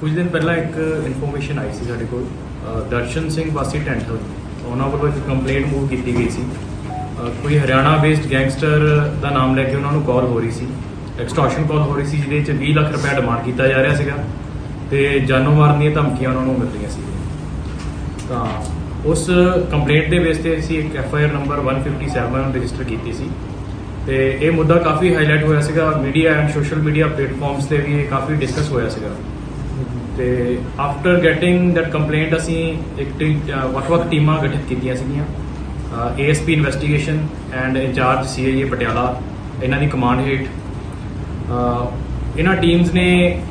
ਕੁਝ ਦਿਨ ਪਹਿਲਾਂ ਇੱਕ ਇਨਫੋਰਮੇਸ਼ਨ ਆਈ ਸੀ ਸਾਡੇ ਕੋਲ ਦਰਸ਼ਨ ਸਿੰਘ ਵਾਸੀ ਟੈਂਟਲ ਉਹਨਾਂ ਵੱਲੋਂ ਇੱਕ ਕੰਪਲੇਂਟ ਮੂਵ ਕੀਤੀ ਗਈ ਸੀ। ਕੋਈ ਹਰਿਆਣਾ ਬੇਸਡ ਗੈਂਗਸਟਰ ਦਾ ਨਾਮ ਲੈ ਕੇ ਉਹਨਾਂ ਨੂੰ ਕਾਲ ਹੋ ਰਹੀ ਸੀ। ਐਕਸਟੋਰਸ਼ਨ ਕਾਲ ਹੋ ਰਹੀ ਸੀ, ਜਿਹਦੇ ਵਿੱਚ 20 ਲੱਖ ਰੁਪਏ ਡਿਮਾਂਡ ਕੀਤਾ ਜਾ ਰਿਹਾ ਸੀਗਾ। ਤੇ ਜਾਨੋਂ ਮਾਰਨ ਦੀਆਂ ਧਮਕੀਆਂ ਉਹਨਾਂ ਨੂੰ ਮਿਲ ਰਹੀਆਂ ਸੀ। ਤਾਂ ਉਸ ਕੰਪਲੇਂਟ ਦੇ ਬੇਸ ਤੇ ਅਸੀਂ ਇੱਕ F I R number 157 register ਕੀਤੀ ਸੀ। ਤੇ ਇਹ ਮੁੱਦਾ ਕਾਫੀ ਹਾਈਲਾਈਟ ਹੋਇਆ ਸੀਗਾ। Media and social media platforms ਤੇ ਵੀ ਇਹ ਕਾਫੀ ਡਿਸਕਸ ਹੋਇਆ ਸੀਗਾ। ਤੇ ਆਫਟਰ ਗੈਟਿੰਗ ਦੈਟ ਕੰਪਲੇਂਟ ਅਸੀਂ ਇੱਕ ਵੱਖ-ਵੱਖ ਟੀਮਾਂ ਗਠਿਤ ਕੀਤੀਆਂ ਸੀਗੀਆਂ। ASP investigation and incharge CIA Patiala, ਇਹਨਾਂ ਦੀ ਕਮਾਂਡ ਹੇਠ। ਇਹਨਾਂ ਟੀਮਸ ਨੇ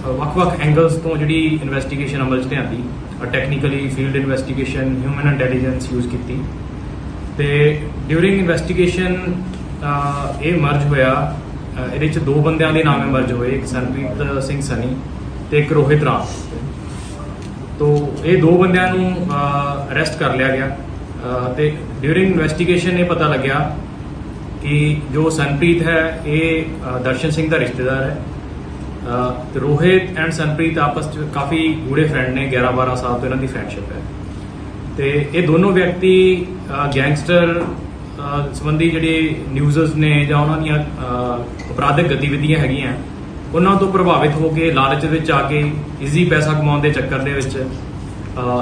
ਵੱਖ-ਵੱਖ ਐਂਗਲਸ ਤੋਂ ਜਿਹੜੀ ਇਨਵੈਸਟੀਗੇਸ਼ਨ ਅਮਲ 'ਚ ਲਿਆਂਦੀ technically field investigation human intelligence use ਕੀਤੀ। ਤੇ ਡਿਊਰਿੰਗ ਇਨਵੈਸਟੀਗੇਸ਼ਨ ਇਹ ਮਰਜ ਹੋਇਆ। ਇਹਦੇ 'ਚ ਦੋ ਬੰਦਿਆਂ ਦੇ ਨਾਮ ਮਰਜ ਹੋਏ, ਇੱਕ ਸੰਪ੍ਰੀਤ ਸਿੰਘ ਸਨੀ। ਤੇ ਇੱਕ ਰੋਹਿਤ ਰਾਮ। ਤੋ ਇਹ ਦੋ ਬੰਦਿਆਂ ਨੂੰ ਅਰੈਸਟ ਕਰ ਲਿਆ ਗਿਆ। ਅ, ਤੇ ਡਿਊਰਿੰਗ ਇਨਵੈਸਟੀਗੇਸ਼ਨ ਇਹ ਪਤਾ ਲੱਗਿਆ ਕਿ ਜੋ ਸੰਪ੍ਰੀਤ ਹੈ ਇਹ ਦਰਸ਼ਨ ਸਿੰਘ ਦਾ ਰਿਸ਼ਤੇਦਾਰ ਹੈ। ਤੇ ਰੋਹਿਤ ਐਂਡ ਸੰਪ੍ਰੀਤ ਆਪਸ ਵਿੱਚ ਕਾਫੀ ਗੂੜੇ ਫਰੈਂਡ ਨੇ 11 12 ਸਾਲ ਤੋਂ ਇਹਨਾਂ ਦੀ ਫਰੈਂਡਸ਼ਿਪ ਹੈ। ਤੇ ਇਹ ਦੋਨੋਂ ਵਿਅਕਤੀ ਗੈਂਗਸਟਰ ਸੰਬੰਧੀ ਜਿਹੜੇ ਨਿਊਜ਼ਸ ਨੇ ਜਾਂ ਉਹਨਾਂ ਦੀਆਂ ਅਪਰਾਧਿਕ ਗਤੀਵਿਧੀਆਂ ਹੈਗੀਆਂ ਉਹਨਾਂ ਤੋਂ ਪ੍ਰਭਾਵਿਤ ਹੋ ਕੇ, ਲਾਲਚ ਵਿੱਚ ਆ ਕੇ ਈਜ਼ੀ ਪੈਸਾ ਕਮਾਉਣ ਦੇ ਚੱਕਰ ਦੇ ਵਿੱਚ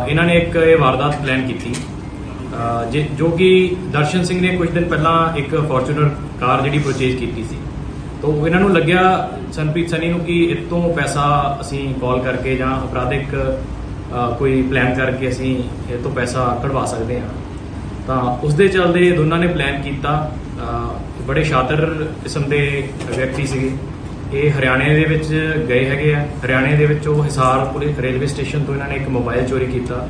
ਇਹਨਾਂ ਨੇ ਇੱਕ ਇਹ ਵਾਰਦਾਤ ਪਲਾਨ ਕੀਤੀ। ਜੇ- ਜੋ ਕਿ ਦਰਸ਼ਨ ਸਿੰਘ ਨੇ ਕੁਝ ਦਿਨ ਪਹਿਲਾਂ ਇੱਕ ਫੋਰਚੂਨਰ ਕਾਰ ਜਿਹੜੀ ਪਰਚੇਜ਼ ਕੀਤੀ ਸੀ। ਤੋ ਇਹਨਾਂ ਨੂੰ ਲੱਗਿਆ ਸੰਪ੍ਰੀਤ ਸਨੀ ਨੂੰ ਕਿ ਇਹ ਤੋਂ ਪੈਸਾ ਅਸੀਂ ਕਾਲ ਕਰਕੇ ਜਾਂ ਅਪਰਾਧਿਕ ਕੋਈ ਪਲਾਨ ਕਰਕੇ ਅਸੀਂ ਇਹ ਤੋਂ ਪੈਸਾ ਕਢਵਾ ਸਕਦੇ ਹਾਂ। ਤਾਂ ਉਸ ਦੇ ਚੱਲਦੇ ਦੋਨਾਂ ਨੇ ਪਲਾਨ ਕੀਤਾ। ਬੜੇ ਸ਼ਾਤਰ ਕਿਸਮ ਦੇ ਵਿਅਕਤੀ ਸੀਗੇ। ਇਹ ਹਰਿਆਣੇ ਦੇ ਵਿੱਚ ਗਏ ਹੈਗੇ ਆ। ਹਰਿਆਣੇ ਦੇ ਵਿੱਚ ਉਹ ਹਿਸਾਰ ਪੁਲਿਸ ਰੇਲਵੇ ਸਟੇਸ਼ਨ ਤੋਂ ਇਹਨਾਂ ਨੇ ਇੱਕ ਮੋਬਾਈਲ ਚੋਰੀ ਕੀਤਾ।